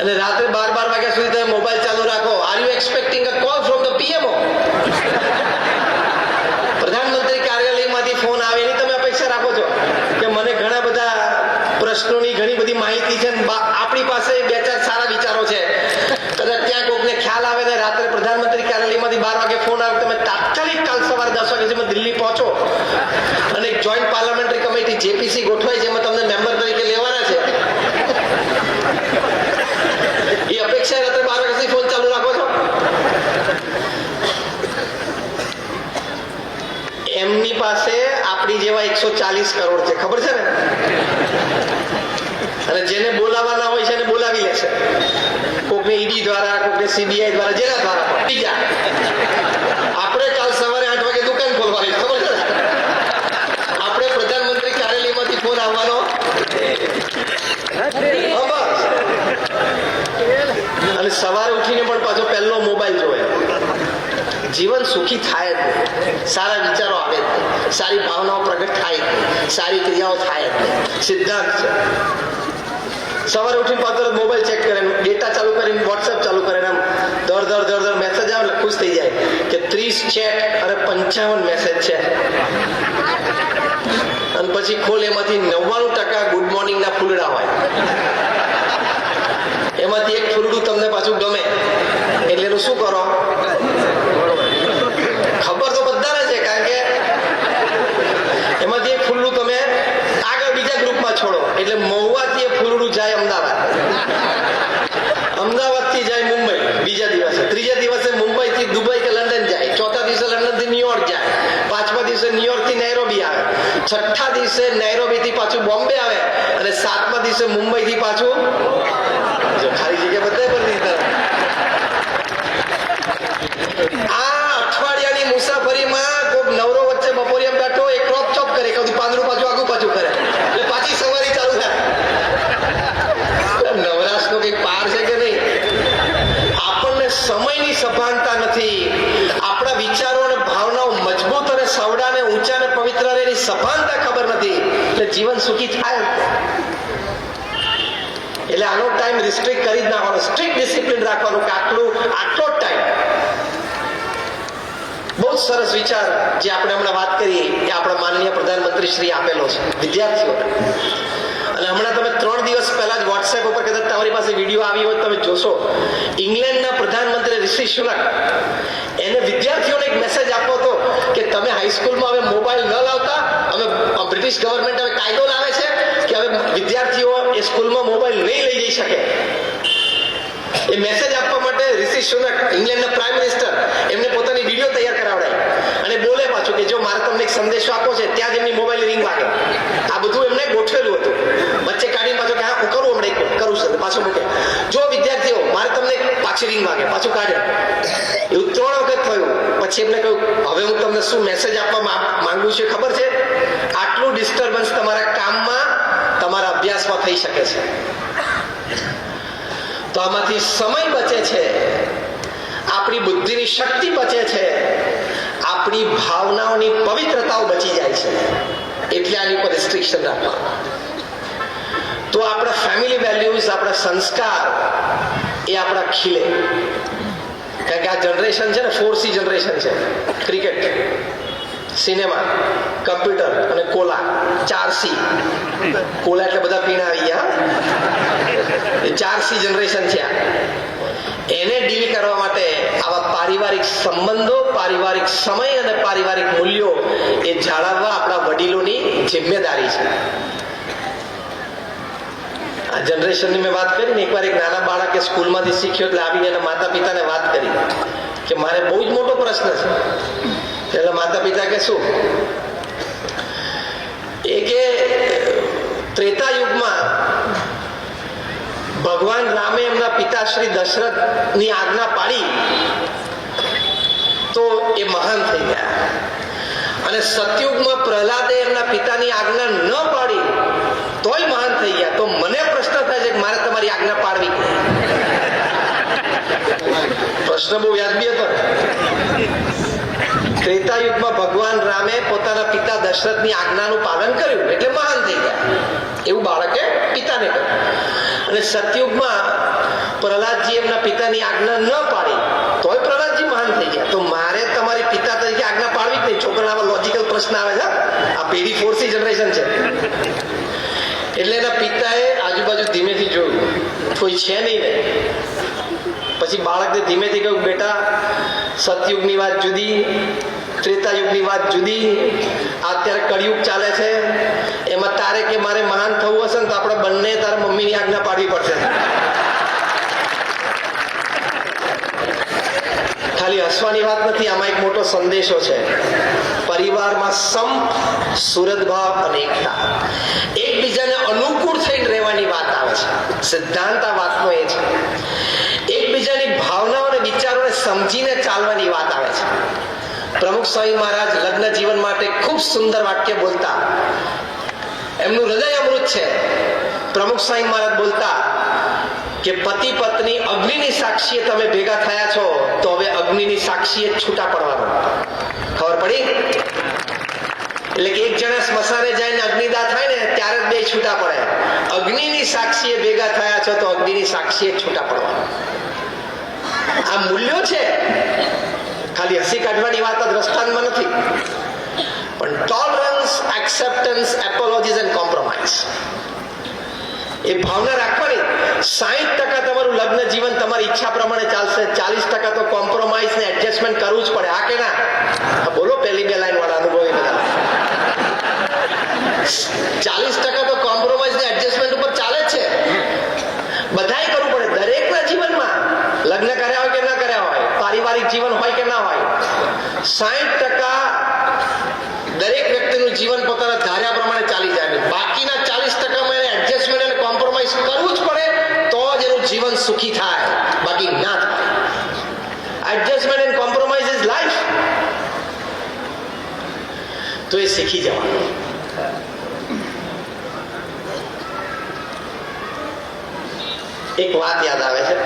અને રાત્રે બાર બાર વાગ્યા સુધી તમે મોબાઈલ ચાલુ રાખો. Are you expecting a call from the PMO પ્રધાનમંત્રી કાર્યાલયમાંથી ફોન આવે એની તમે અપેક્ષા રાખો છો? કે મને ઘણા બધા પ્રશ્નોની ઘણી બધી માહિતી છે આપણી પાસે બે ચાર સારા વિચારો છે. કદાચ ત્યાં કોકને ખ્યાલ આવે ને રાત્રે પ્રધાનમંત્રી કાર્યાલયમાંથી બાર વાગે ફોન આવે, તમે તાત્કાલિક કાલ સવારે દસ વાગે જેમાં દિલ્હી પહોંચો. અને જોઈન્ટ પાર્લામેન્ટરી કમિટી જેપીસી ગોઠવાય, જેમાં તમને મેમ્બર તરીકે લેવાના છે એ અપેક્ષા રાત્રે બાર વાગ્યા સુધી ફોન ચાલુ રાખો છો એમની પાસે આપણી એકસો ચાલીસ કરોડ છે. ખબર છે ને? અને જેને બોલાવાના હોય છે એને બોલાવી લેશે કોકને ઈડી દ્વારા, કોકને સીબીઆઈ દ્વારા, જેના દ્વારા બીજા. આપણે કાલ સવારે આઠ વાગે દુકાન ખોલવાની ખબર છે આપણે પ્રધાનમંત્રી કાર્યાલયમાંથી ફોન આવવાનો. અને સવારે ઉઠીને પણ પાછો પહેલો મોબાઈલ જોવે. જીવન સુખી થાય સારા વિચારો આવે સારી ભાવનાઓ પ્રગટ થાય સારી ક્રિયાઓ થાય સિદ્ધાંત છે. સવારે ઉઠીને પાત્ર મોબાઈલ ચેક કરે ડેટા ચાલુ કરીને વોટ્સએપ ચાલુ કરે એમ દર દર દર દર મેસેજ આવે ખુશ થઈ જાય કે ત્રીસ ચેટ અને પંચાવન મેસેજ છે. અને પછી ખોલ એમાંથી નવ્વાણું ટકા ગુડ મોર્નિંગ ના ફૂલડા હોય. એમાંથી એક ફૂલડું તમને પાછું ગમે. એટલે એનું શું કરો ખબર તો બધાને છે કારણ કે એમાંથી એક ફૂલડું તમે આગળ બીજા ગ્રુપમાં છોડો એટલે મહુવાથી એ ફૂલડું જાય અમદાવાદ અમદાવાદથી જાય મુંબઈ બીજા દિવસે ત્રીજા દિવસે મુંબઈથી દુબઈ કે લંડન જાય ચોથા દિવસે લંડનથી ન્યુયોર્ક જાય પાંચમા દિવસે ન્યુયોર્કથી નૈરોબી આવે છઠ્ઠા દિવસે નૈરોબીથી પાછું બોમ્બે આવે અને સાતમા દિવસે મુંબઈથી પાછું ખાલી જગ્યા બધા ભરી દીધા નવરો વચ્ચે બપોરિયા બેઠો ચોપ કરે પાંદડું પાછું આગું પાછું કરે. એટલે પાછી સવારી ચાલુ થાય. નવરાશનો કંઈક પાર છે કે નહીં? આપણને સમયની સભાનતા નથી. આપણા વિચારો અને ભાવનાઓ મજબૂત અને સવડા અને ઊંચા અને પવિત્ર સફળતા ખબર નથી. એટલે જીવન સુખી થાય એટલે આનો ટાઈમ રિસ્ટ્રિક્ટ કરી જ નાખવાનો સ્ટ્રિક્ટ ડિસિપ્લિન રાખવાનું કે આટલું, આટલો જ ટાઈમ બહુ સરસ વિચાર જે આપણે હમણાં વાત કરી, એ આપણા માનનીય પ્રધાનમંત્રી શ્રી આપેલો છે. વિદ્યાર્થીઓને અને હમણાં તમે ત્રણ દિવસ પહેલા જ વોટ્સએપ ઉપર કદાચ તમારી પાસે વીડિયો આવી હોય તમે જોશો. ઇંગ્લેન્ડના પ્રધાનમંત્રી ઋષિ સુનક એને વિદ્યાર્થીઓને એક મેસેજ આપો હતો કે તમે હાઈસ્કૂલમાં હવે મોબાઈલ ન લાવતા, અમે બ્રિટિશ ગવર્મેન્ટ હવે કાયદો લાવે છે કે હવે વિદ્યાર્થીઓ એ સ્કૂલમાં મોબાઈલ નહીં લઈ જઈ શકે. એ મેસેજ આપવા માટે ઋષિ સુનક ઇંગ્લેન્ડના પ્રાઇમ મિનિસ્ટર એમને પોતાની વીડિયો તૈયાર કરાવડાવી અને બોલે પાછું કે જો મારે તમને એક સંદેશો આપવો છે, ત્યાં જ એમની મોબાઈલ રિંગ વાગે. આ બધું એમને ગોઠવેલું હતું. વચ્ચે કાઢીને પાછું કે હા, હું કરું હમણાં કરું છું. પાછું મૂકે. જો વિદ્યાર્થીઓ, મારે તમને પાછી રિંગ વાગે. પાછું કાઢે. એવું ત્રણ વખત થયું. પછી એમને કહ્યું, હવે હું તમને શું મેસેજ આપવા માંગ- છું ખબર છે? આટલું ડિસ્ટર્બન્સ તમારા કામમાં તમારા અભ્યાસમાં થઈ શકે છે. તો આમાંથી સમય બચે છે. આપણી બુદ્ધિની શક્તિ બચે છે. આપણી ભાવનાઓની પવિત્રતાઓ બચી જાય છે. એટલે આની ઉપર રિસ્ટ્રિક્શન રાખવા તો આપણા ફેમિલી વેલ્યુઝ આપણા સંસ્કાર એ આપણા ખીલે. કારણ કે આ જનરેશન છે ને ફોર સી જનરેશન છે. ક્રિકેટ સિનેમા કમ્પ્યુટર અને કોલા ચાર સી કોલા એટલે બધા પીણા આવી ગયા. એ ચાર સી જનરેશન છે એને ડીલ કરવા માટે આવા પારિવારિક સંબંધો, પારિવારિક સમય અને પારિવારિક મૂલ્યો એ જાળવવા આપણા વડીલોની જિમ્મેદારી છે. આ જનરેશનની મેં વાત કરી ને, એકવાર એક નાના બાળકે સ્કૂલમાંથી શીખ્યો એટલે આવીને એના માતા પિતાને વાત કરી કે મારે બહુ જ મોટો પ્રશ્ન છે. એટલે માતા પિતા કે શું? એ કે, ત્રેતા યુગમાં ભગવાન રામે એમના પિતા શ્રી દશરથની આજ્ઞા પાડી, તો એ મહાન થઈ ગયા. અને સતયુગમાં પ્રહલાદે એમના પિતાની આજ્ઞા ન પાડી, તોય મહાન થઈ ગયા. તો મને પ્રશ્ન થાય છે કે મારે તમારી આજ્ઞા પાડવી પ્રશ્ન બહુ વ્યાજબી હતો? ત્રેતા યુગમાં ભગવાન રામે પોતાના પિતા દશરથની આજ્ઞાનું પાલન કર્યું, એટલે મહાન થઈ ગયા. એવું બાળકે પિતાને કહ્યું. અને સતયુગમાં પ્રહલાદજી એમના પિતાની આજ્ઞા ન પાડી, તોય પ્રહલાદજી મહાન થઈ ગયા. તો મારે તમારી પિતા તરીકે આજ્ઞા પાડવી જ નહીં. છોકરા લોજિકલ પ્રશ્ન આવે છે આ પેઢી ફોર્સી જનરેશન છે. એટલે એના પિતાએ આજુબાજુ ધીમેથી જોયું. કોઈ છે નહીં ને. પછી બાળકને ધીમેથી કહ્યું, બેટા, સતયુગની વાત જુદી ત્રેતાયુગની વાત જુદી. અત્યારે કળિયુગ ચાલે છે. એમાં તારે કે મારે મહાન થવું હશે ને તો આપણે બંને તારા મમ્મીની આજ્ઞા પાડવી પડશે. ખાલી હસવાની વાત નથી, આમાં એક મોટો સંદેશો છે. પરિવારમાં સંપ સુરતભાવ અને એકતા. એકબીજાને અનુકૂળ થઈને રહેવાની વાત આવે છે. સિદ્ધાંત આ વાતનો એ છે. એકબીજાની ભાવનાઓ અને વિચારોને સમજીને ચાલવાની વાત આવે છે. પ્રમુખ સ્વામી મહારાજ લગ્ન જીવન માટે ખૂબ સુંદર વાક્ય બોલતા. એમનું હૃદય અમૃત છે. પ્રમુખ સ્વામી મહારાજ બોલતા કે પતિ પત્ની અગ્નિની સાક્ષીએ તમે ભેગા થયા છો, તો હવે અગ્નિની સાક્ષીએ છૂટા પડવાનું. ખબર પડી? એટલે કે એક જણા સ્મશાને ને અગ્નિદા થાય ને, ત્યારે બે છૂટા પડે. અગ્નિની સાક્ષીએ ભેગા થયા છો, તો અગ્નિની સાક્ષીએ છૂટા પડવાનું. આ મૂલ્યો છે. ખાલી હસી કાઢવાની વાત જ રસ્તાનમાં નથી. પણ tolerance acceptance apologies and compromise એ ભાવના રાખવાની સાહીઠ ટકા તમારું લગ્ન જીવન તમારી ઈચ્છા પ્રમાણે ચાલશે. ચાલીસ ટકા તો કોમ્પ્રોમાઇઝ ને એડજસ્ટમેન્ટ કરવું જ પડે. આ કે ના? બોલો, પહેલી બે લાઈન વાળા અનુભવી બધા ચાલીસ ટકા તો કોમ્પ્રોમાઇઝ ને એડજસ્ટમેન્ટ ઉપર ચાલે જ છે બધાય કરવું પડે દરેકના જીવનમાં લગ્ન કર્યા હોય કે ના કર્યા હોય પારિવારિક જીવન હોય કે ના હોય સાહીઠ ટકા દરેક વ્યક્તિનું જીવન પોતાના ધાર્યા પ્રમાણે ચાલી જાય અને બાકીના ચાલીસ ટકામાં એને એડજસ્ટમેન્ટ અને કોમ્પ્રોમાઇઝ કરવું જ પડે તો જ એનું જીવન સુખી થાય બાકી ના થાય adjustment and compromise is life તો એ શીખી જવાનું. એક વાત યાદ આવે છે.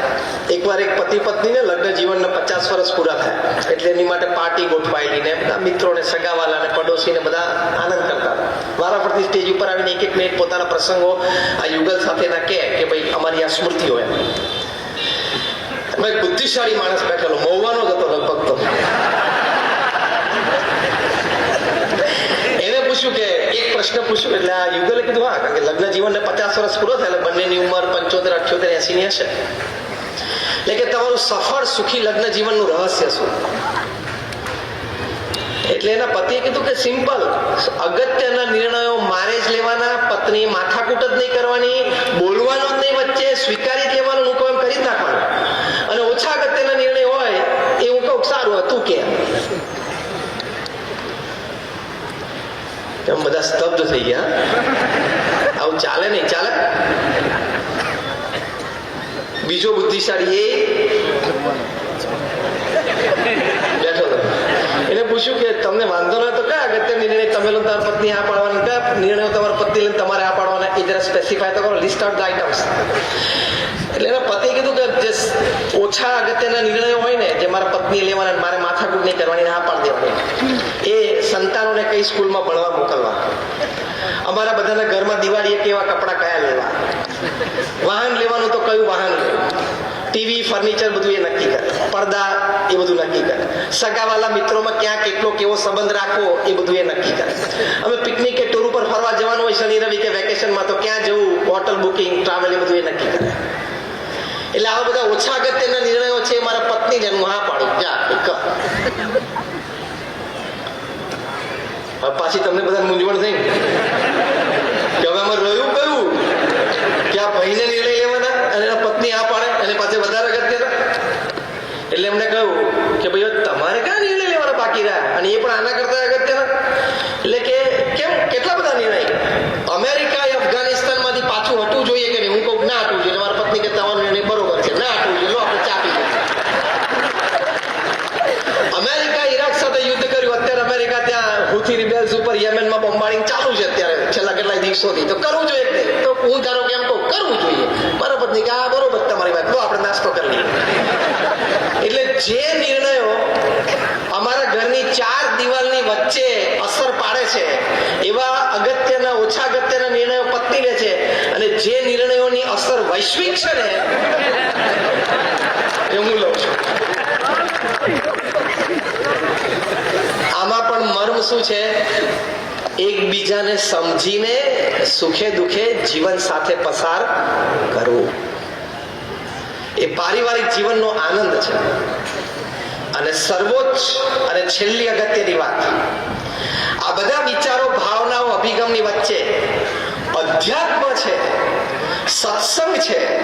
એકવાર એક પતિ પત્નીને લગ્ન જીવનના પચાસ વર્ષ પૂરા થયા. એટલે એની માટે પાર્ટી ગોઠવાયેલી ને બધા મિત્રોને સગાવાલા ને પડોશીને બધા આનંદ કરતા વારા પરથી સ્ટેજ ઉપર આવીને એક એક મિનિટ પોતાના પ્રસંગો આ યુગલ સાથેના કહે કે ભાઈ, અમારી આ સ્મૃતિઓ એમ. બુદ્ધિશાળી માણસ બેઠેલો, મહુવાનો જ હતો લગભગ તો એને પૂછ્યું કે એક પ્રશ્ન પૂછ્યું એટલે આ યુગલે કીધું, હા, કારણ કે લગ્ન જીવનને પચાસ વર્ષ પૂરો થાય, એટલે બંનેની ઉંમર પંચોતેર, અઠ્યોતેર એસી ની હશે. એટલે કે તમારું સફળ, સુખી લગ્ન જીવનનું રહસ્ય શું? એટલે એના પતિએ કીધું કે સિમ્પલ, અગત્યના નિર્ણયો મારે જ લેવાના, પત્ની માથાકૂટ જ નહીં કરવાની, બોલવાનું જ નહીં વચ્ચે, સ્વીકારી જ લેવાનું હું કહું એમ કરી જ નાખવાનું અને ઓછા અગત્યના નિર્ણય હોય એ હું કહું સારું હતું કે એમ બધા સ્તબ્ધ થઈ ગયા આવું ચાલે નહીં, ચાલે? બીજો બુદ્ધિશાળી એ બેઠો એને પૂછ્યું કે તમને વાંધો ન તો કયા અગત્ય નિર્ણય તમે લો તમારી પત્ની આ પાડવાના, કયા નિર્ણયો તમારી પત્ની લઈને તમારે આ પાડવાના? એ જરા સ્પેસિફાય તો કરો લિસ્ટ આઉટ ધ આઇટમ્સ એટલે એના પતિએ કીધું કે જે ઓછા અગત્યના નિર્ણયો હોય ને, જે મારા પત્ની લેવાના મારે માથાકૂટ નહીં કરવાની ના પાડી દેવાની. એ સંતાનોને કઈ સ્કૂલમાં ભણવા મોકલવા? અમારા બધાના ઘરમાં દિવાળીએ કેવા કપડાં કયા લેવા? વાહન લેવાનું તો કયું વાહન લેવું? ટીવી, ફર્નિચર બધું એ નક્કી કરે. પડદા એ બધું નક્કી કરે. સગાવાલા મિત્રોમાં ક્યાં કેટલો કેવો સંબંધ રાખવો એ બધું એ નક્કી કરે. અમે પિકનિક કે ટૂર ઉપર ફરવા જવાનું હોય શનિ, રવિ કે વેકેશનમાં તો ક્યાં જવું? હોટલ બુકિંગ ટ્રાવેલ એ બધું એ નક્કી કરે. એટલે આવા બધા ઓછા અગત્યના નિર્ણયો છે મારા પત્ની જેનું હા પાડું. જા પાછી તમને બધા મૂંઝવણ થઈ. કે હવે અમે રહ્યું કયું? કે આ ભાઈને નિર્ણય લેવાના અને એના પત્ની આ પાડે અને પાસે વધારે અગત્યના? એટલે એમને કહ્યું કે ભાઈ તમારે ક્યાં નિર્ણય લેવાના બાકી રહ્યા? અને એ પણ આના કરતા અગત્યના એટલે કે કેમ કેટલા બધા નિર્ણય અમેરિકા એ અફઘાનિસ્તાનમાંથી પાછું હટવું જોઈએ કે નહીં હું કહું ના હટવું જોઈએ મારા પત્ની કે તમારો નિર્ણય બરોબર છે ના હટવું જોઈએ લો આપણે ચા પી લઈએ. અમેરિકા ઈરાક સાથે યુદ્ધ કર્યું અત્યારે અમેરિકા ત્યાં હુથી રિબેલ્સ ઉપર યમેનમાં બોમ્બાર્ડિંગ ચાલુ છે અત્યારે કેટલાય તો કરવું જોઈએ તો હું ધારો કે એમ કહું, કરવું જોઈએ. બરોબર નહીં કે આ બરોબર તમારી વાત. તો આપણે નાસ્તો કરી લઈએ. એટલે જે નિર્ણયો અમારા ઘરની ચાર દિવાલની વચ્ચે અસર પાડે છે, એવા અગત્યના, ઓછા અગત્યના નિર્ણયો પત્ની લે છે. અને જે નિર્ણયોની અસર વૈશ્વિક છે ને, એ હું લઉં છું. શું છે? એકબીજાને સમજીને સુખે દુખે જીવન સાથે પસાર કરવું. એ પારિવારિક જીવનનો આનંદ છે. અને સર્વોચ્ચ અને છેલ્લી અગત્યની વાત. આ બધા વિચારો, ભાવનાઓ, અભિગમની વચ્ચે અધ્યાત્મ છે, સત્સંગ છે,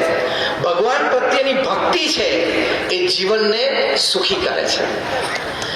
ભગવાન પ્રત્યેની ભક્તિ છે, એ જીવનને સુખી કરે છે.